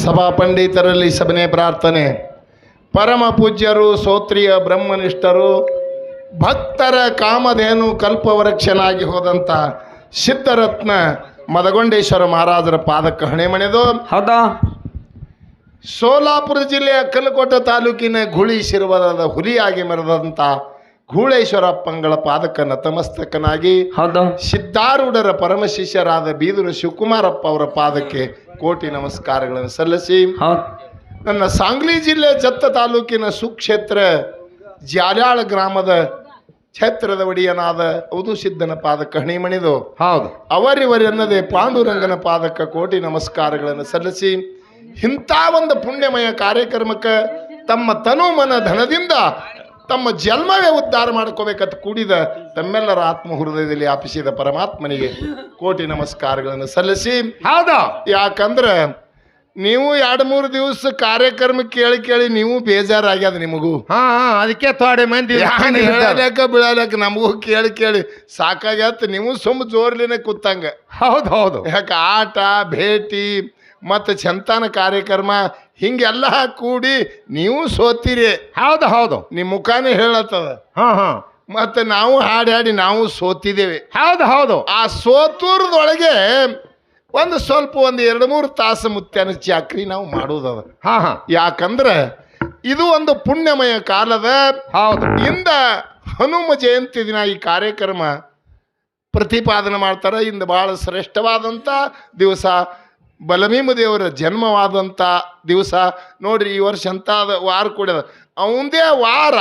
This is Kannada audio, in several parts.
ಸಭಾ ಪಂಡಿತರಲ್ಲಿ ಸಭನೆ ಪ್ರಾರ್ಥನೆ. ಪರಮ ಪೂಜ್ಯರು ಸೋತ್ರಿಯ ಬ್ರಹ್ಮನಿಷ್ಠರು ಭಕ್ತರ ಕಾಮಧೇನು ಕಲ್ಪವೃಕ್ಷನಾಗಿ ಹೋದಂಥ ಸಿದ್ಧರತ್ನ ಮದಗೊಂಡೇಶ್ವರ ಮಹಾರಾಜರ ಪಾದಕ್ಕೆ ಹಣೆ ಮಣೆದು ಹೌದಾ? ಸೋಲಾಪುರ ಜಿಲ್ಲೆಯ ಕಲ್ಲಕೋಟ ತಾಲೂಕಿನ ಗುಳಿ ಶಿರ್ವದ ಹುಲಿಯಾಗಿ ಮೆರೆದಂಥ ಗೂಳೇಶ್ವರಪ್ಪಂಗಳ ಪಾದಕ ನತಮಸ್ತಕನಾಗಿ ಸಿದ್ಧಾರೂಢರ ಪರಮ ಶಿಷ್ಯರಾದ ಬೀದರು ಶಿವಕುಮಾರಪ್ಪ ಅವರ ಪಾದಕ್ಕೆ ಕೋಟಿ ನಮಸ್ಕಾರಗಳನ್ನು ಸಲ್ಲಿಸಿ. ನನ್ನ ಸಾಂಗ್ಲಿ ಜಿಲ್ಲೆ ಜತ್ತ ತಾಲೂಕಿನ ಸುಕ್ಷೇತ್ರ ಜಾಲ್ಯಾಳ ಗ್ರಾಮದ ಕ್ಷೇತ್ರದ ಒಡೆಯನಾದ ಸಿದ್ಧನ ಪಾದಕ ಹಣಿ ಮಣಿದು ಹೌದು. ಅವರಿವರೆನ್ನದೆ ಪಾಂಡುರಂಗನ ಪಾದಕ ಕೋಟಿ ನಮಸ್ಕಾರಗಳನ್ನು ಸಲ್ಲಿಸಿ. ಇಂಥ ಒಂದು ಪುಣ್ಯಮಯ ಕಾರ್ಯಕ್ರಮಕ್ಕೆ ತಮ್ಮ ತನು ಮನ ಧನದಿಂದ ತಮ್ಮ ಜನ್ಮವೇ ಉದ್ಧಾರ ಮಾಡ್ಕೋಬೇಕಂತ ಕೂಡಿದ ತಮ್ಮೆಲ್ಲರ ಆತ್ಮ ಹೃದಯದಲ್ಲಿ ಆಪಿಸಿದ ಪರಮಾತ್ಮನಿಗೆ ಕೋಟಿ ನಮಸ್ಕಾರಗಳನ್ನು ಸಲ್ಲಿಸಿ. ಹೌದಾ? ಯಾಕಂದ್ರೆ ನೀವು ಎರಡು ಮೂರು ದಿವಸ ಕಾರ್ಯಕ್ರಮ ಕೇಳಿ ಕೇಳಿ ನೀವು ಬೇಜಾರಾಗ್ಯದ ನಿಮಗೂ. ಹಾ ಅದಕ್ಕೆ ತೋಡೆ ಮಂದಿ ಹೇಳಲೇಕ ಬೀಳಲೇಕ ಬೀಳಲೆಕ್ಕ ನಮಗೂ ಕೇಳಿ ಕೇಳಿ ಸಾಕಾಗ್ಯತ್ ನೀವು ಸುಮ್ಮ ಜೋರ್ಲಿನೇ ಕೂತಂಗ. ಹೌದು ಹೌದು. ಯಾಕೆ ಆಟ ಭೇಟಿ ಮತ್ತು ಚಂತಾನ ಕಾರ್ಯಕ್ರಮ ಹಿಂಗೆಲ್ಲ ಕೂಡಿ ನೀವು ಸೋತಿರಿ. ಹೌದು ಹೌದು. ನಿಮ್ಮ ಮುಖಾನೇ ಹೇಳತ್ತದ. ಹಾ ಹಾ. ಮತ್ತು ನಾವು ಹಾಡಿ ಹಾಡಿ ನಾವು ಸೋತಿದ್ದೇವೆ. ಹೌದು ಹೌದು. ಆ ಸೋತೂರದೊಳಗೆ ಒಂದು ಸ್ವಲ್ಪ ಒಂದು ಎರಡು ಮೂರು ತಾಸು ಮುತ್ಯನ ಚಾಕ್ರಿ ನಾವು ಮಾಡೋದದ. ಹಾ ಹಾ. ಯಾಕಂದ್ರೆ ಇದು ಒಂದು ಪುಣ್ಯಮಯ ಕಾಲದ ಹೌದು. ಇಂದ ಹನುಮ ಜಯಂತಿ ದಿನ ಈ ಕಾರ್ಯಕ್ರಮ ಪ್ರತಿಪಾದನೆ ಮಾಡ್ತಾರೆ. ಇಂದು ಭಾಳ ಶ್ರೇಷ್ಠವಾದಂಥ ದಿವಸ ಬಲಭೀಮ ದೇವರ ಜನ್ಮವಾದಂಥ ದಿವಸ ನೋಡ್ರಿ ಈ ವರ್ಷ ಅಂತಾದ ವಾರ ಕೂಡ ಅವಂದೇ ವಾರ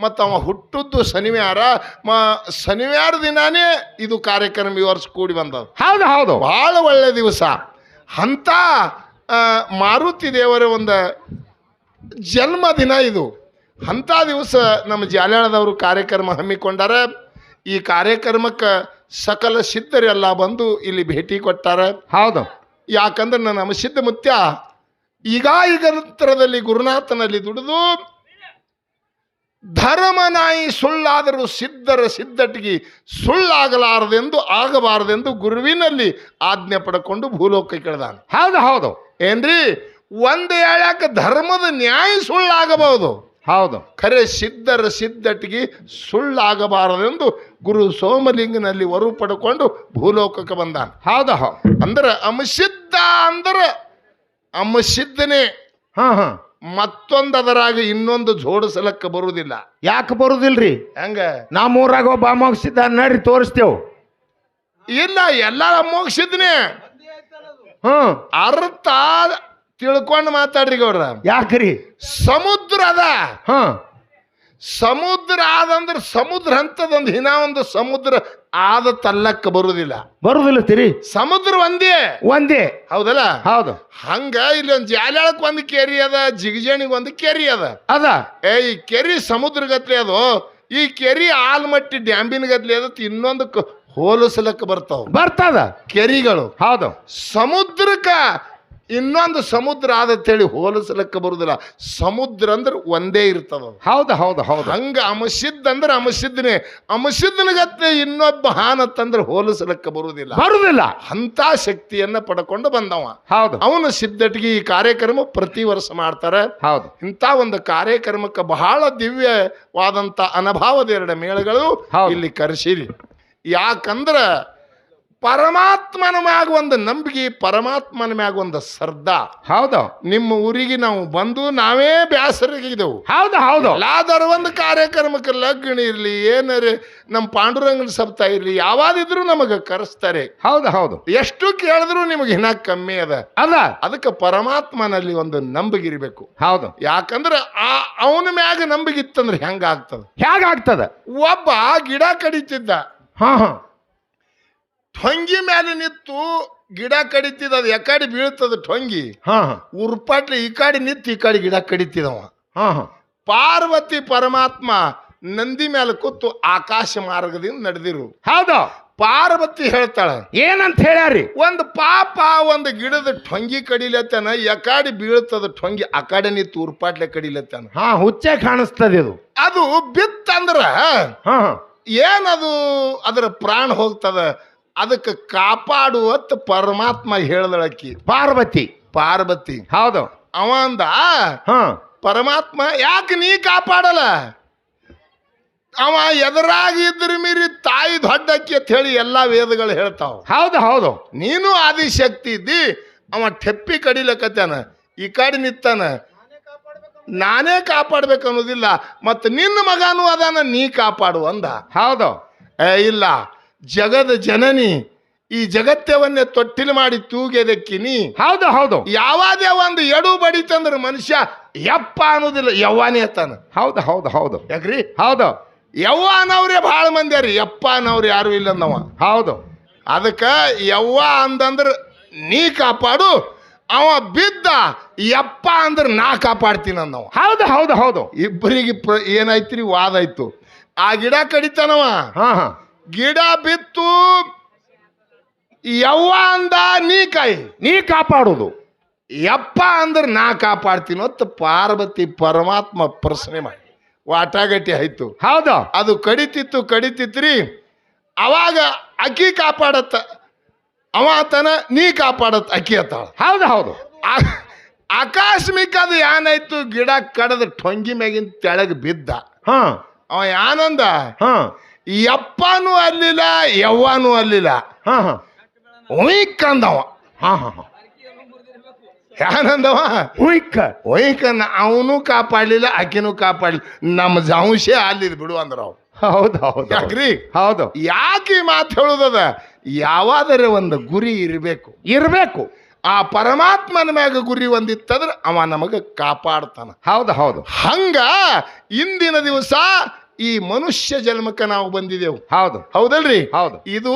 ಮತ್ತು ಅವ ಹುಟ್ಟದ್ದು ಶನಿವಾರ. ಮ ಶನಿವಾರ ದಿನಾನೇ ಇದು ಕಾರ್ಯಕ್ರಮ ಈ ವರ್ಷ ಕೂಡಿ ಬಂದದ. ಹೌದು ಹೌದು. ಭಾಳ ಒಳ್ಳೆ ದಿವಸ. ಅಂಥ ಮಾರುತಿ ದೇವರ ಒಂದು ಜನ್ಮದಿನ ಇದು. ಅಂಥ ದಿವಸ ನಮ್ಮ ಜಾಲ್ಯಾಣದವರು ಕಾರ್ಯಕ್ರಮ ಹಮ್ಮಿಕೊಂಡಾರ. ಈ ಕಾರ್ಯಕ್ರಮಕ್ಕೆ ಸಕಲ ಸಿದ್ಧರೆಲ್ಲ ಬಂದು ಇಲ್ಲಿ ಭೇಟಿ ಕೊಟ್ಟಾರ. ಹೌದು. ಯಾಕಂದ್ರೆ ನನ್ನ ಅಮಸಿದ್ಧ ಮುತ್ಯ ಈಗ ಈಗಂತರದಲ್ಲಿ ಗುರುನಾಥನಲ್ಲಿ ದುಡಿದು ಧರ್ಮನಾಯಿ ಸುಳ್ಳಾದರೂ ಸಿದ್ಧರ ಸಿದ್ಧಟಿಗೆ ಸುಳ್ಳಾಗಲಾರದೆಂದು ಆಗಬಾರದೆಂದು ಗುರುವಿನಲ್ಲಿ ಆಜ್ಞೆ ಪಡ್ಕೊಂಡು ಭೂಲೋಕಕ್ಕೆ ಕೇಳ್ದಾನೆ. ಹೌದು ಹೌದು. ಏನ್ರಿ? ಒಂದು ಹೇಳಕ ಧರ್ಮದ ನ್ಯಾಯ ಸುಳ್ಳಾಗಬಹುದು. ಹೌದು. ಖರೆ ಸಿದ್ಧರ ಸಿದ್ಧಟಿಗೆ ಸುಳ್ಳಾಗಬಾರದೆಂದು ಗುರು ಸೋಮಲಿಂಗನಲ್ಲಿ ವರು ಪಡ್ಕೊಂಡು ಭೂಲೋಕಕ್ಕೆ ಬಂದಾನ. ಹೌದು ಹೌದು. ಅಂದ್ರೆ ಅಂದ್ರೆ ಅಮಸಿದ್ಧನೇ ಹಾ ಹಾ. ಮತ್ತೊಂದದರಾಗ ಇನ್ನೊಂದು ಜೋಡಿಸಲಕ್ಕ ಬರುವುದಿಲ್ಲ ಯಾಕೆ ಬರುದಿಲ್ರಿ? ಹೆಂಗ? ನಮ್ಮೂರಾಗ ಒಬ್ಬ ಮುಗಿಸಿದ್ದ ನಡ್ರಿ ತೋರಿಸ್ತೇವ್. ಇಲ್ಲ ಎಲ್ಲ ಮೋಕ್ಷಿದ್ನೇ ಹ್ಮ್ ಅರ್ಥ ತಿಳ್ಕೊಂಡು ಮಾತಾಡ್ರಿ ಗೌಡ್ರ. ಯಾಕ್ರಿ? ಸಮುದ್ರ ಅದ. ಹಾ. ಸಮುದ್ರ ಆದಂದ್ರೆ ಸಮುದ್ರ ಹಂತದೊಂದು ಹಿನ ಒಂದು ಸಮುದ್ರ ಆದ ತಲ್ಲಕ್ಕ ಬರುವುದಿಲ್ಲ ಬರುದಿಲ್ಲ ತಿರಿ. ಸಮುದ್ರ ಒಂದೇ. ಒಂದೇ. ಹೌದಲ್ಲ? ಹೌದು. ಹಂಗ ಇಲ್ಲಿ ಒಂದು ಜಾಲ್ಯಾಳಕ್ ಒಂದು ಕೆರಿ ಅದ ಜಿಗಜಣಿಗೆ ಒಂದು ಕೆರಿ ಅದ. ಅದ. ಏ ಈ ಕೆರಿ ಸಮುದ್ರ ಗತ್ಲೆ ಅದು ಈ ಕೆರಿ ಆಲ್ಮಟ್ಟಿ ಡ್ಯಾಂಬಿನ ಗತ್ಲೆ ಅದ ಇನ್ನೊಂದು ಹೋಲಿಸಲಕ್ಕೆ ಹೋಲಿಸಲಕ್ಕ ಬರ್ತಾವ. ಬರ್ತದ. ಕೆರಿಗಳು. ಹೌದು. ಸಮುದ್ರಕ್ಕ ಇನ್ನೊಂದು ಸಮುದ್ರ ಆದತ್ತೇಳಿ ಹೋಲಿಸಲಕ್ಕ ಬರುದಿಲ್ಲ ಸಮುದ್ರ ಅಂದ್ರೆ ಒಂದೇ ಇರ್ತದ. ಹೌದು ಹೌದು ಹೌದು. ಹಂಗ ಅಮಸಿದ್ ಅಂದ್ರೆ ಅಮಸಿದ್ನೇ ಅಮಸಿದ್ಧನ ಇನ್ನೊಬ್ಬ ಇನ್ನೊಬ್ಬ ಹಾನತ್ತಂದ್ರೆ ಹೋಲಿಸಲಕ್ಕ ಬರುವುದಿಲ್ಲ. ಬರುದಿಲ್ಲ ಅಂತ ಶಕ್ತಿಯನ್ನ ಪಡ್ಕೊಂಡು ಬಂದವ. ಹೌದು. ಅವನ ಸಿದ್ಧಟಿಗೆ ಈ ಕಾರ್ಯಕ್ರಮ ಪ್ರತಿ ವರ್ಷ ಮಾಡ್ತಾರೆ. ಹೌದು. ಇಂಥ ಒಂದು ಕಾರ್ಯಕ್ರಮಕ್ಕೆ ಬಹಳ ದಿವ್ಯವಾದಂಥ ಅನುಭವದ ಎರಡು ಮೇಳಗಳು. ಇಲ್ಲಿ ಕರೆಸಿರಿ. ಯಾಕಂದ್ರ ಪರಮಾತ್ಮನ ಮ್ಯಾಗ ಒಂದು ನಂಬಿಕೆ ಪರಮಾತ್ಮನ ಮ್ಯಾಗ ಒಂದು ಶ್ರದ್ಧಾ. ಹೌದು. ನಿಮ್ಮ ಊರಿಗೆ ನಾವು ಬಂದು ನಾವೇ ಬ್ಯಾಸರಿಗಿದ್ದೆವು ಹೌದು ಹೌದು. ಲಾದರ ಒಂದು ಕಾರ್ಯಕ್ರಮಕ್ಕೆ ಲಗ್ನ ಇರಲಿ ಏನಾರ ನಮ್ಮ ಪಾಂಡುರಂಗನ ಸಪ್ತ ಇರಲಿ ಯಾವಾದಿದ್ರು ನಮಗೆ ಕರೆಸ್ತಾರೆ. ಹೌದು ಹೌದು. ಎಷ್ಟು ಕೇಳಿದ್ರು ನಿಮಗೆ ಹಿನ ಕಮ್ಮಿ ಅದ. ಅಲ್ಲ ಅದಕ್ಕೆ ಪರಮಾತ್ಮನಲ್ಲಿ ಒಂದು ನಂಬಿಕೆ ಇರಬೇಕು. ಹೌದು. ಯಾಕಂದ್ರೆ ಆ ಅವನ ಮ್ಯಾಗ ನಂಬಿಕೆ ಇತ್ತಂದ್ರೆ ಹೆಂಗಾಗ್ತದ? ಹೇಗಾಗ್ತದ? ಒಬ್ಬ ಗಿಡ ಕಡಿತಿದ್ದ. ಹಾ ಹಾ. ಟೊಂಗಿ ಮೇಲೆ ನಿಂತು ಗಿಡ ಕಡಿತಿದ್ದ ಅದು ಎಕಾಡಿ ಬೀಳ್ತದ ಠೊಂಗಿ. ಹಾ ಹಾ. ಉರ್ಪಾಟ್ಲಿ ಈ ಕಾಡಿ ನಿಂತು ಈ ಕಾಡಿ ಗಿಡ ಕಡಿತಿದವ. ಹಾ ಹಾ. ಪಾರ್ವತಿ ಪರಮಾತ್ಮ ನಂದಿ ಮೇಲೆ ಕೂತು ಆಕಾಶ ಮಾರ್ಗದಿಂದ ನಡೆದಿರು. ಹೌದು? ಪಾರ್ವತಿ ಹೇಳ್ತಾಳ ಏನಂತ ಹೇಳ್ಯಾರಿ? ಒಂದು ಪಾಪ ಒಂದು ಗಿಡದ ಠೊಂಗಿ ಕಡಿಲತ್ತಾನ ಎಕಾಡಿ ಬೀಳ್ತದ ಠೊಂಗಿ ಆ ಕಡೆ ನಿಂತು ಉರ್ಪಾಟ್ಲೆ ಕಡಿಲತ್ತಾನ. ಹಾ ಹುಚ್ಚೆ ಕಾಣಿಸ್ತದೆ ಇದು. ಅದು ಬಿತ್ತಂದ್ರ ಹಾ ಹಾ. ಏನದು ಅದರ ಪ್ರಾಣ ಹೋಗ್ತದ? ಅದಕ್ಕೆ ಕಾಪಾಡುವತ್ ಪರಮಾತ್ಮ ಹೇಳ್ದಳಕ್ಕಿ ಪಾರ್ವತಿ. ಪಾರ್ವತಿ. ಹೌದು. ಅವ ಅಂದ ಹಾ. ಪರಮಾತ್ಮ ಯಾಕೆ ನೀ ಕಾಪಾಡಲ್ಲ? ಅವ ಎದುರಾಗಿದ್ರ ಮೀರಿ ತಾಯಿ ದೊಡ್ಡಕ್ಕಿ ಅಂತ ಹೇಳಿ ಎಲ್ಲಾ ವೇದಗಳು ಹೇಳ್ತಾವ. ಹೌದು ಹೌದು. ನೀನು ಆದಿಶಕ್ತಿ ಇದ್ದಿ ಅವ ಠೆಪ್ಪಿ ಕಡಿಲಕತ್ತಾನ ಈ ಕಡೆ ನಿತ್ತಾನ. ನಾನೇ ಕಾಪಾಡ್ಬೇಕು ಅನ್ನೋದಿಲ್ಲ ಮತ್ತು ನಿನ್ನ ಮಗನೂ ಅದಾನ ನೀ ಕಾಪಾಡು ಅಂದ. ಹೌದು. ಏ ಇಲ್ಲ. ಜಗದ ಜನನಿ ಈ ಜಗತ್ತವನ್ನೇ ತೊಟ್ಟಿಲು ಮಾಡಿ ತೂಗೆದಕ್ಕಿ ನೀ. ಹೌದು ಹೌದು. ಯಾವಾದೇ ಒಂದು ಎಡು ಬಡಿತಂದ್ರೆ ಮನುಷ್ಯ ಯಪ್ಪ ಅನ್ನೋದಿಲ್ಲ ಯವ್ವಾನೇ ಅತ್ತಾನ. ಹೌದು ಹೌದು ಹೌದು. ಯಾಕ್ರಿ? ಹೌದು. ಯವ್ವ ಅನ್ನೋರೇ ಭಾಳ ಮಂದಿ ಅರಿ ಯಪ್ಪ ಅನ್ನೋರು ಯಾರು ಇಲ್ಲ ಅಂದವ ಹೌದು. ಅದಕ್ಕೆ ಯವ್ವ ಅಂತಂದ್ರೆ ನೀ ಕಾಪಾಡು ಅವ ಬಿದ್ದ ಯಪ್ಪ ಅಂದ್ರೆ ನಾ ಕಾಪಾಡ್ತೀನಿ ಅಂದವ ಹೌದು ಹೌದು ಹೌದು. ಇಬ್ಬರಿಗೆ ಏನಾಯ್ತು ರೀ ವಾದ ಆಯ್ತು ಆ ಗಿಡ ಕಡಿತಾನವ. ಹಾ ಹಾ. ಗಿಡ ಬಿತ್ತು. ಯವ್ವ ಅಂದ ನೀ ಕೈ ನೀ ಕಾಪಾಡುದು. ಯಪ್ಪ ಅಂದ್ರೆ ನಾ ಕಾಪಾಡ್ತೀನಿ ಅಂತ ಪಾರ್ವತಿ ಪರಮಾತ್ಮ ಪ್ರಶ್ನೆ ಮಾಡಿ. ವಾಟಾಗಟ್ಟಿ ಆಯ್ತು. ಹೌದು? ಅದು ಕಡಿತಿತ್ತು ಕಡಿತಿತ್ರಿ. ಅವಾಗ ಅಕ್ಕಿ ಕಾಪಾಡತ್ತ. ಅವ ಆತನ ನೀ ಕಾಪಾಡತ್ತ ಅಕ್ಕಿ ಅತ್ತಾಳ ಹೌದು ಹೌದು. ಆಕಸ್ಮಿಕ ಅದು ಏನಾಯ್ತು ಗಿಡ ಕಡದ ಟೊಂಗಿ ಮ್ಯಾಗಿನ ತೆಳಗೆ ಬಿದ್ದ. ಹಾ. ಅವ ಯಾನಂದ ಹಾ. ಯಪ್ಪನೂ ಅಲ್ಲಿಲ್ಲ ಯವ್ವನೂ ಅಲ್ಲಿಲ್ಲ. ಹಾಂ ಹಾಂ. ಒಯ್ಕ್ ಅಂದವ ಹಾಂ ಹಾಂ ಹಾಂ. ಯಾನಂದವ? ಹುಯ್ಕ ಒಯ್ಕನ್ನ ಅವನು ಕಾಪಾಡ್ಲಿಲ್ಲ ಆಕಿನೂ ಕಾಪಾಡ್ಲಿಲ್ಲ. ನಮ್ಮ ಜಾಂಶೆ ಅಲ್ಲಿದ್ ಬಿಡು ಅಂದ್ರ ಅವ್ ಹೌದು ಹೌದು. ಯಾಕ್ರಿ? ಹೌದು. ಯಾಕೆ ಈ ಮಾತು ಹೇಳುದದ? ಯಾವಾದರೆ ಒಂದು ಗುರಿ ಇರಬೇಕು. ಇರಬೇಕು. ಆ ಪರಮಾತ್ಮನ ಮ್ಯಾಗ ಗುರಿ ಒಂದಿತ್ತಂದ್ರೆ ಅವ ನಮಗ ಕಾಪಾಡ್ತಾನ. ಹೌದು ಹೌದು. ಹಂಗ ಇಂದಿನ ದಿವಸ ಈ ಮನುಷ್ಯ ಜನ್ಮಕ್ಕೆ ನಾವು ಬಂದಿದೆವು. ಹೌದು. ಹೌದಲ್ರಿ? ಹೌದು. ಇದು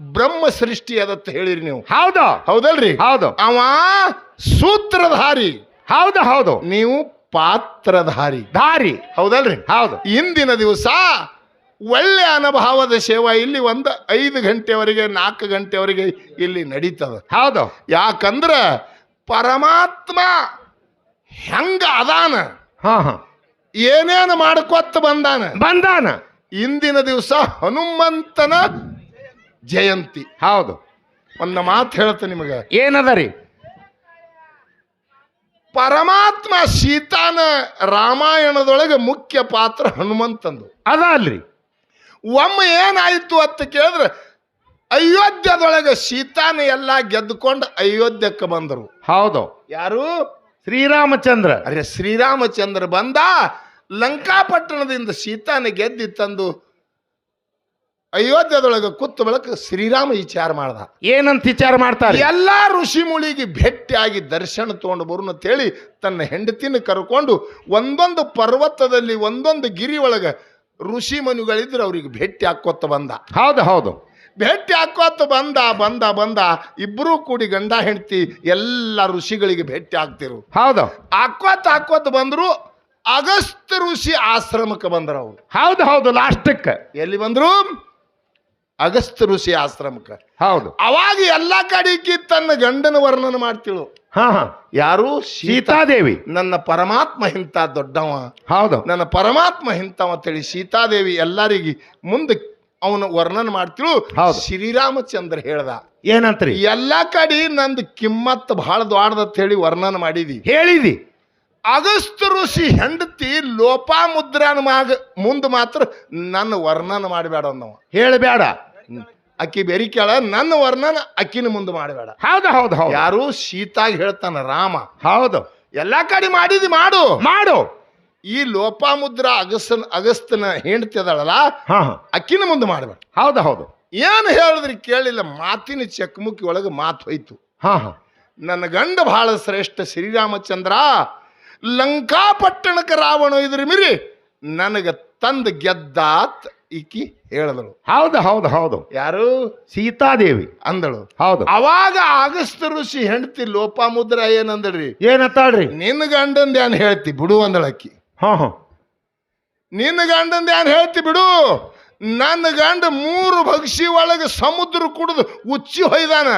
ಬ್ರಹ್ಮ ಸೃಷ್ಟಿ ಅದತ್ತ ಹೇಳಿರಿ ನೀವು. ಹೌದು. ಹೌದಲ್ರಿ? ಹೌದು. ಅವ ಸೂತ್ರಧಾರಿ ಹೌದು ಹೌದು. ನೀವು ಪಾತ್ರಧಾರಿ ದಾರಿ. ಹೌದಲ್ರಿ? ಹೌದು. ಇಂದಿನ ದಿವಸ ಒಳ್ಳೆ ಅನುಭವದ ಸೇವಾ ಇಲ್ಲಿ ಒಂದು ಐದು ಗಂಟೆವರೆಗೆ ನಾಲ್ಕು ಗಂಟೆವರೆಗೆ ಇಲ್ಲಿ ನಡೀತದ. ಹೌದು. ಯಾಕಂದ್ರ ಪರಮಾತ್ಮ ಹೆಂಗ ಅದಾನ? ಹಾ ಹಾ. ಏನೇನು ಮಾಡ್ಕೊತ ಬಂದಾನ? ಬಂದಾನ. ಇಂದಿನ ದಿವಸ ಹನುಮಂತನ ಜಯಂತಿ. ಹೌದು. ಒಂದು ಮಾತು ಹೇಳ್ತ ನಿಮಗೆ. ಏನದ ರೀ ಪರಮಾತ್ಮ ಸೀತಾನ ರಾಮಾಯಣದೊಳಗೆ ಮುಖ್ಯ ಪಾತ್ರ ಹನುಮಂತಂದು. ಅದ ಅಲ್ರಿ. ಒಮ್ಮೆ ಏನಾಯಿತು ಅಂತ ಕೇಳಿದ್ರೆ ಅಯೋಧ್ಯದೊಳಗೆ ಸೀತಾನ ಎಲ್ಲ ಗೆದ್ದುಕೊಂಡು ಅಯೋಧ್ಯಕ್ಕೆ ಬಂದರು. ಹೌದು. ಯಾರು? ಶ್ರೀರಾಮಚಂದ್ರ. ಅರೆ ಶ್ರೀರಾಮಚಂದ್ರ ಬಂದ ಲಂಕಾಪಟ್ಟಣದಿಂದ ಸೀತಾನ ಗೆದ್ದಿ ತಂದು ಅಯೋಧ್ಯದೊಳಗೆ ಕೂತು ಬಳಕ ಶ್ರೀರಾಮ ವಿಚಾರ ಮಾಡ್ದ. ಏನಂತ ವಿಚಾರ ಮಾಡ್ತಾರೆ? ಎಲ್ಲಾ ಋಷಿ ಮುಳಿಗೆ ಭೇಟಿಯಾಗಿ ದರ್ಶನ ತಗೊಂಡು ಬರುನ್ ಅಂತೇಳಿ ತನ್ನ ಹೆಂಡತಿನ ಕರ್ಕೊಂಡು ಒಂದೊಂದು ಪರ್ವತದಲ್ಲಿ ಒಂದೊಂದು ಗಿರಿ ಒಳಗೆ ಋಷಿ ಮನುಗಳಿದ್ರೆ ಅವ್ರಿಗೆ ಭೇಟಿ ಹಾಕೋತ ಬಂದ. ಹೌದು ಹೌದು. ಭೇಟಿ ಹಾಕೋತ ಬಂದ ಬಂದ ಬಂದ. ಇಬ್ಬರೂ ಕೂಡಿ ಗಂಡ ಹೆಂಡತಿ ಎಲ್ಲ ಋಷಿಗಳಿಗೆ ಭೇಟಿ ಆಗ್ತಿರು. ಹೌದು. ಹಾಕೋತ ಹಾಕೋತ ಬಂದ್ರು ಅಗಸ್ತ್ಯ ಋಷಿ ಆಶ್ರಮಕ್ಕೆ ಬಂದ್ರು ಅವರು. ಹೌದು ಹೌದು ಲಾಸ್ಟಕ್ಕೆ. ಎಲ್ಲಿ ಬಂದ್ರು? ಅಗಸ್ತ್ಯ ಋಷಿ ಆಶ್ರಮಕ್ಕೆ. ಹೌದು. ಅವಾಗ ಎಲ್ಲ ಕಡೆಗೆ ತನ್ನ ಗಂಡನ ವರ್ಣನ ಮಾಡ್ತಿಳು. ಹಾ ಹಾ. ಯಾರು? ಸೀತಾ. ಸೀತಾದೇವಿ. ನನ್ನ ಪರಮಾತ್ಮ ಇಂಥ ದೊಡ್ಡವ. ಹೌದು. ನನ್ನ ಪರಮಾತ್ಮ ಇಂಥವ ಅಂತೇಳಿ ಸೀತಾದೇವಿ ಎಲ್ಲರಿಗೆ ಮುಂದೆ ಅವನು ವರ್ಣನ ಮಾಡ್ತಿಳು. ಹೌದು. ಶ್ರೀರಾಮಚಂದ್ರ ಹೇಳ್ದ. ಏನಂತ್ರಿ? ಎಲ್ಲ ಕಡೆ ನಂದು ಕಿಮ್ಮತ್ ಬಹಳ ದೊಡ್ಡದಂತ ಹೇಳಿ ವರ್ಣನ ಮಾಡಿದಿ. ಹೇಳಿದಿ. ಅಗಸ್ತ್ಯ ಋಷಿ ಹೆಂಡತಿ ಲೋಪಾಮುದ್ರಾನ ಮಾಗ ಮುಂದೆ ಮಾತ್ರ ನನ್ನ ವರ್ಣನ ಮಾಡಬೇಡ ಅನ್ನವ ಹೇಳಬೇಡ ಅಕ್ಕಿ ಬೆರಿಕೆಳ ನನ್ನ ವರ್ಣನ ಅಕ್ಕಿನ ಮುಂದೆ ಮಾಡಬೇಡ ಹೌದು ಹೌದು ಹೌದು. ಯಾರು ಸೀತಾಗಿ ಹೇಳ್ತಾನ ರಾಮ. ಹೌದು. ಎಲ್ಲಾ ಕಡೆ ಮಾಡಿದಿ ಮಾಡು. ಮಾಡು. ಈ ಲೋಪಾಮುದ್ರ ಅಗಸ್ತನ ಅಗಸ್ತನ ಹೆಂಡತಿ ಅದಳಲ್ಲ ಹಾ ಹಾ. ಅಕ್ಕಿನ ಮುಂದೆ ಮಾಡಬೇಡ. ಹೌದು ಹೌದು. ಏನು ಹೇಳಿದ್ರಿ ಕೇಳಿಲ್ಲ ಮಾತಿನ ಚಕಮುಕಿ ಒಳಗೆ ಮಾತು ಹೋಯ್ತು. ಹಾ ಹಾ. ನನ್ನ ಗಂಡ ಬಹಳ ಶ್ರೇಷ್ಠ ಶ್ರೀರಾಮಚಂದ್ರ ಲಂಕಾಪಟ್ಟಣಕ್ಕೆ ರಾವಣ ಇದ್ರಿ ಮಿರಿ ನನಗೆ ತಂದ ಗೆದ್ದಾತ್ ಈಕಿ ಹೇಳಿದಳು. ಹೌದು ಹೌದು ಹೌದು. ಯಾರು? ಸೀತಾದೇವಿ. ಅಂದಳು. ಹೌದು. ಅವಾಗ ಆಗಸ್ತ ಋಷಿ ಹೆಂಡತಿ ಲೋಪಾಮುದ್ರ ಏನಂದಳ್ರಿ? ಏನತ್ತಾಳ್ರಿ ನಿನ್ನ ಗಂಡಂದ ಏನ್ ಹೇಳ್ತಿ? ಬಿಡು ಅಂದಳಕ್ಕಿ ಹಾ ಹಾ. ನಿನ್ನ ಗಂಡಂದ ಯಾರು ಹೇಳ್ತಿ ಬಿಡು? ನನ್ನ ಗಂಡ ಮೂರು ಭಕ್ಷಿ ಒಳಗೆ ಸಮುದ್ರ ಕುಡಿದು ಉಚ್ಚಿ ಹೊಯ್ದಾನ.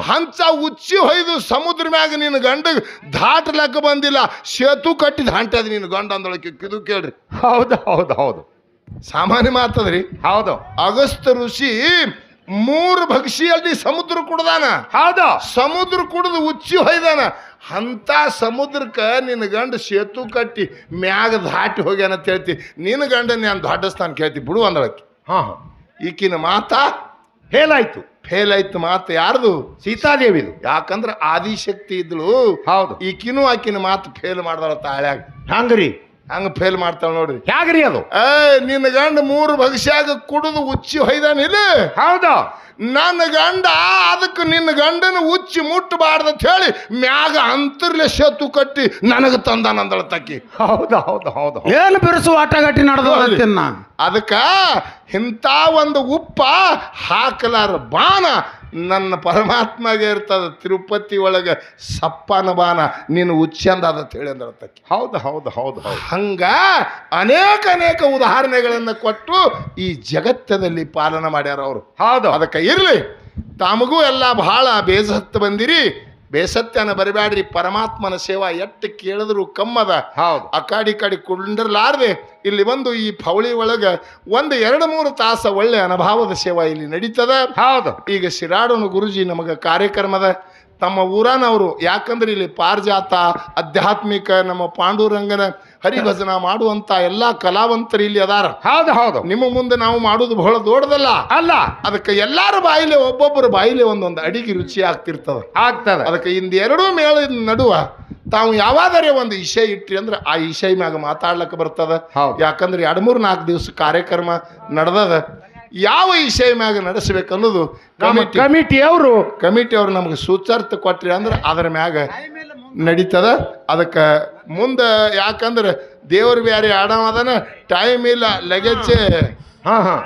ಹಂಚ ಉಚ್ಚಿ ಹೊಯ್ದು ಸಮುದ್ರ ಮ್ಯಾಗ ನಿನ್ನ ಗಂಡ ದಾಟ್ಲಕ್ಕ ಬಂದಿಲ್ಲ ಸೇತು ಕಟ್ಟಿದ ಹಂಟದ ನಿನ್ನ ಗಂಡ ಅಂದೊಳಕ್ಕೆ ಕಿದು ಕೇಳ್ರಿ. ಹೌದು ಹೌದು ಹೌದು. ಸಾಮಾನ್ಯ ಮಾತದ್ರಿ. ಹೌದು. ಅಗಸ್ತ ಋಷಿ ಮೂರು ಭಕ್ಷಿಯಲ್ಲಿ ಸಮುದ್ರ ಕುಡ್ದಾನ. ಹೌದ. ಸಮುದ್ರ ಕುಡಿದು ಉಚ್ಚಿ ಹೊಯ್ದಾನ. ಅಂತ ಸಮುದ್ರಕ್ಕ ನಿನ್ನ ಗಂಡ ಸೇತು ಕಟ್ಟಿ ಮ್ಯಾಗ ದಾಟಿ ಹೋಗ್ಯಾನ ಅಂತ ಹೇಳ್ತಿ. ನಿನ್ನ ಗಂಡ ನಾನು ದಾಟಸ್ತಾನ ಕೇಳ್ತಿ ಬಿಡು ಅಂದಳಕ್ಕೆ. ಹಾ ಹಾ. ಈಕಿನ ಮಾತಾ ಹೇಲಾಯ್ತು ಫೇಲ್ ಆಯ್ತು ಮಾತು ಯಾರ್ದು? ಸೀತಾದೇವಿದು. ಯಾಕಂದ್ರ ಆದಿಶಕ್ತಿ ಇದ್ಳು ಹೌದು. ಈಕಿನೂ ಆಕಿನ ಮಾತು ಫೇಲ್ ಮಾಡ್ದಾರ ತಾಳ್ಯಾಗ. ಹಂಗ್ರಿ. ಹಂಗ ಫೇಲ್ ಮಾಡ್ತಾವ ನೋಡ್ರಿ. ಹ್ಯಾಗ್ರಿ ಅದು? ಏ ನಿನ್ನ ಗಂಡ ಮೂರು ಭವಿಷ್ಯಾಗ ಕುಡಿದು ಉಚ್ಚಿ ಹೊಯ್ದಾನಿಲ್ಲ ಹೌದಾ. ನನ್ನ ಗಂಡ ಅದಕ್ಕೆ ನಿನ್ನ ಗಂಡನ ಉಚ್ಚಿ ಮುಟ್ಟಬಾರ್ದು ಅಂತ ಹೇಳಿ ಮ್ಯಾಗ ಅಂತರ್ಲೆ ಸೇತು ಕಟ್ಟಿ ನನಗೆ ತಂದಾನಂದಳ ತಕ್ಕಿ. ಹೌದು ಹೌದು ಹೌದು. ಏನು ಬಿರುಸು ಆಟಗಟ್ಟಿ ನಡೆದ ಅದಕ್ಕ ಇಂಥ ಒಂದು ಉಪ್ಪ ಹಾಕಲಾರ ಬಾಣ. ನನ್ನ ಪರಮಾತ್ಮಗೆ ಇರ್ತದ ತಿರುಪತಿ ಒಳಗೆ ಸಪ್ಪನ ಬಾನ ನೀನು ಉಚ್ಚಂದ ಅದ ತಕ್ಕಿ ಹೌದು ಹೌದು ಹೌದು ಹೌದು. ಹಂಗ ಅನೇಕ ಅನೇಕ ಉದಾಹರಣೆಗಳನ್ನು ಕೊಟ್ಟು ಈ ಜಗತ್ತದಲ್ಲಿ ಪಾಲನೆ ಮಾಡ್ಯಾರ ಅವರು. ಹೌದು. ಅದಕ್ಕೆ ಇರಲಿ. ತಮಗೂ ಎಲ್ಲ ಬಹಳ ಬೇಸತ್ತು ಬಂದಿರಿ. ಬೇಸತ್ತನ ಬರಬೇಡ್ರಿ ಪರಮಾತ್ಮನ ಸೇವಾ ಎಟ್ಟು ಕೇಳಿದ್ರು ಕಮ್ಮದ. ಹೌದು. ಆ ಕಾಡಿ ಕಾಡಿ ಕುಂಡರ್ಲಾರ್ದೆ ಇಲ್ಲಿ ಬಂದು ಈ ಫವಳಿ ಒಳಗ ಒಂದು ಎರಡು ಮೂರು ತಾಸ ಒಳ್ಳೆ ಅನುಭಾವದ ಸೇವಾ ಇಲ್ಲಿ ನಡೀತದ. ಹೌದು. ಈಗ ಶಿರಾಡೋನು ಗುರುಜಿ ನಮಗೆ ಕಾರ್ಯಕ್ರಮದ ತಮ್ಮ ಊರನವರು. ಯಾಕಂದ್ರೆ ಇಲ್ಲಿ ಪಾರ್ಜಾತ ಆಧ್ಯಾತ್ಮಿಕ ನಮ್ಮ ಪಾಂಡುರಂಗನ ಹರಿಭಜನ ಮಾಡುವಂತ ಎಲ್ಲ ಕಲಾವಂತರು ಇಲ್ಲಿ ಅದಾರ. ಹೌದು ಹೌದು. ನಿಮ್ಮ ಮುಂದೆ ನಾವು ಮಾಡೋದು ಬಹಳ ದೊಡ್ಡದಲ್ಲ. ಅಲ್ಲ. ಅದಕ್ಕೆ ಎಲ್ಲಾರ ಬಾಯಿಲೆ ಒಬ್ಬೊಬ್ಬರ ಬಾಯಿಲೆ ಒಂದೊಂದು ಅಡಿಗೆ ರುಚಿ ಆಗ್ತಿರ್ತದ ಆಗ್ತದ. ಅದಕ್ಕೆ ಇಂದ ಎರಡೂ ಮೇಳ ನಡುವ ತಾವು ಯಾವಾದರೆ ಒಂದು ಇಷೆ ಇಟ್ಟಿ ಅಂದ್ರೆ ಆ ಇಷೆ ಮ್ಯಾಗ ಮಾತಾಡ್ಲಕ್ಕೆ ಬರ್ತದ. ಹೌದು. ಯಾಕಂದ್ರೆ ಎರಡು ಮೂರು ನಾಲ್ಕು ದಿವಸ ಕಾರ್ಯಕ್ರಮ ನಡೆದದ. ಯಾವ ವಿಷಯ ಮ್ಯಾಗ ನಡೆಸಬೇಕು ಅನ್ನೋದು ನಮ್ಮ ಕಮಿಟಿ ಕಮಿಟಿ ಅವರು ಕಮಿಟಿ ಅವ್ರು ನಮಗೆ ಸೂಚಾರ್ಥ ಕೊಟ್ರಿ ಅಂದ್ರೆ ಅದರ ಮ್ಯಾಗ ನಡೀತದ. ಅದಕ್ಕೆ ಮುಂದೆ ಯಾಕಂದ್ರೆ ದೇವ್ರು ಬ್ಯಾರೆ ಆಡೋದನ ಟೈಮ್ ಇಲ್ಲ ಲಗೇಜ್. ಹಾ ಹಾ.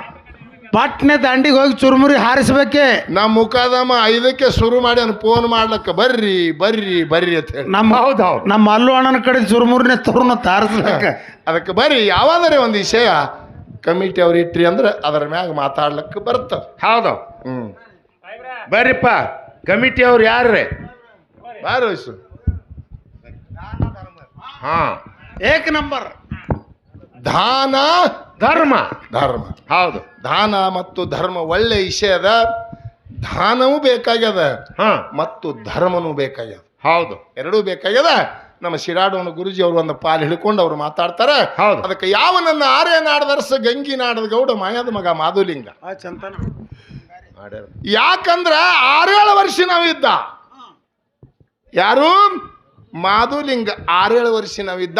ಪಟ್ನೆ ದಂಡಿಗೆ ಹೋಗಿ ಚುರುಮುರಿ ಹಾರಿಸ್ಬೇಕೆ. ನಮ್ಮ ಮುಖಾದಮ್ಮ ಐದಕ್ಕೆ ಶುರು ಮಾಡಿ ಫೋನ್ ಮಾಡ್ಲಕ್ಕ ಬರ್ರಿ ಬರ್ರಿ ಬರ್ರಿ ಅಂತ ಹೇಳಿ. ನಮ್ಮ ಹೌದು ನಮ್ಮ ಅಲ್ಲು ಅಣ್ಣನ ಕಡೆ ಚುರುಮುರಿನೇ ತೋರ್ನ ತಾರಿಸ್ಬೇಕ ಅದಕ್ಕೆ ಬರ್ರಿ ಯಾವಾದರೆ ಒಂದು ವಿಷಯ ಕಮಿಟಿ ಅವ್ರು ಇಟ್ರಿ ಅಂದ್ರೆ ಅದರ ಮ್ಯಾಗ ಮಾತಾಡ್ಲಿಕ್ಕೆ ಬರ್ತದ ಹೌದು. ಹ್ಮ್. ಬರ್ರಿಪ್ಪ ಕಮಿಟಿ ಅವ್ರು ಯಾರ್ರಿ? ಬಾರ ವಯಸ್ಸು ಹಾ. ಏಕ ನಂಬರ್. ದಾನ ಧರ್ಮ. ಧರ್ಮ. ಹೌದು. ದಾನ ಮತ್ತು ಧರ್ಮ ಒಳ್ಳೆ ವಿಷಯದ ದಾನವೂ ಬೇಕಾಗ್ಯದ. ಹಾ. ಮತ್ತು ಧರ್ಮನೂ ಬೇಕಾಗ್ಯದ. ಹೌದು. ಎರಡೂ ಬೇಕಾಗ್ಯದ. ನಮ್ಮ ಶಿರಾಡೋಣ ಗುರುಜಿ ಅವರು ಒಂದು ಪಾಲು ಹಿಡ್ಕೊಂಡು ಅವ್ರು ಮಾತಾಡ್ತಾರೆ. ಹೌದು. ಅದಕ್ಕೆ ಯಾವ ನನ್ನ ಆರ್ಯ ನಾಡದರ್ಸ ಗಂಗಿ ನಾಡದ ಗೌಡ ಮಾಯದ ಮಗ ಮಾಧುಲಿಂಗ. ಯಾಕಂದ್ರ ಆರೇಳು ವರ್ಷ ನಾವಿದ್ದ. ಯಾರು? ಮಾಧುಲಿಂಗ ಆರೇಳು ವರ್ಷ ನಾವಿದ್ದ.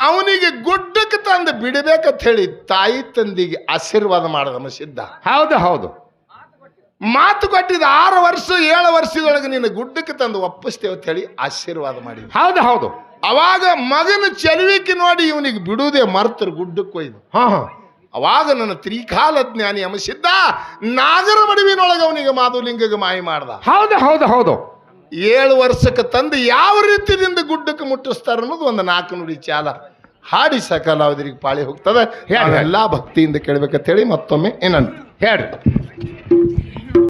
ಅವನಿಗೆ ಗುಡ್ಡಕ್ಕೆ ತಂದು ಬಿಡಬೇಕಂತ ಹೇಳಿ ತಾಯಿ ತಂದಿಗೆ ಆಶೀರ್ವಾದ ಮಾಡದ ಸಿದ್ಧ. ಹೌದು ಹೌದು. ಮಾತು ಕೊಟ್ಟಿದ ಆರು ವರ್ಷ ಏಳು ವರ್ಷದೊಳಗೆ ನಿನ್ನ ಗುಡ್ಡಕ್ಕೆ ತಂದು ಒಪ್ಪಿಸ್ತೇವೆ ಅಂತ ಹೇಳಿ ಆಶೀರ್ವಾದ ಮಾಡಿ ಹೌದು ಹೌದು. ಅವಾಗ ಮಗನ ಚಲುವಿಕೆ ನೋಡಿ ಇವನಿಗೆ ಬಿಡುವುದೇ ಮರ್ತರು ಗುಡ್ಡಕ್ಕೆ ಒಯ್ದು ಹಾ ಹಾ. ಅವಾಗ ನನ್ನ ತ್ರಿಕಾಲ ಜ್ಞಾನಿ ಅಮಸಿದ್ದ ನಾಗರ ಮಡುವಿನೊಳಗೆ ಅವನಿಗೆ ಮಾಧುಲಿಂಗಗೆ ಮಾಯಿ ಮಾಡ್ದ. ಹೌದು ಹೌದು ಹೌದು. ಏಳು ವರ್ಷಕ್ಕೆ ತಂದು ಯಾವ ರೀತಿಯಿಂದ ಗುಡ್ಡಕ್ಕೆ ಮುಟ್ಟಿಸ್ತಾರ ಅನ್ನೋದು ಒಂದು ನಾಲ್ಕು ನುಡಿ ಚಾಲ. ಹಾಡಿ ಸಕಲಾವಧರಿಗೆ ಪಾಳಿ ಹೋಗ್ತದೆ. ಹೇಳಿ. ಎಲ್ಲ ಭಕ್ತಿಯಿಂದ ಕೇಳ್ಬೇಕಂತ ಹೇಳಿ ಮತ್ತೊಮ್ಮೆ ಏನಂತ. ಹೇಳ್ರಿ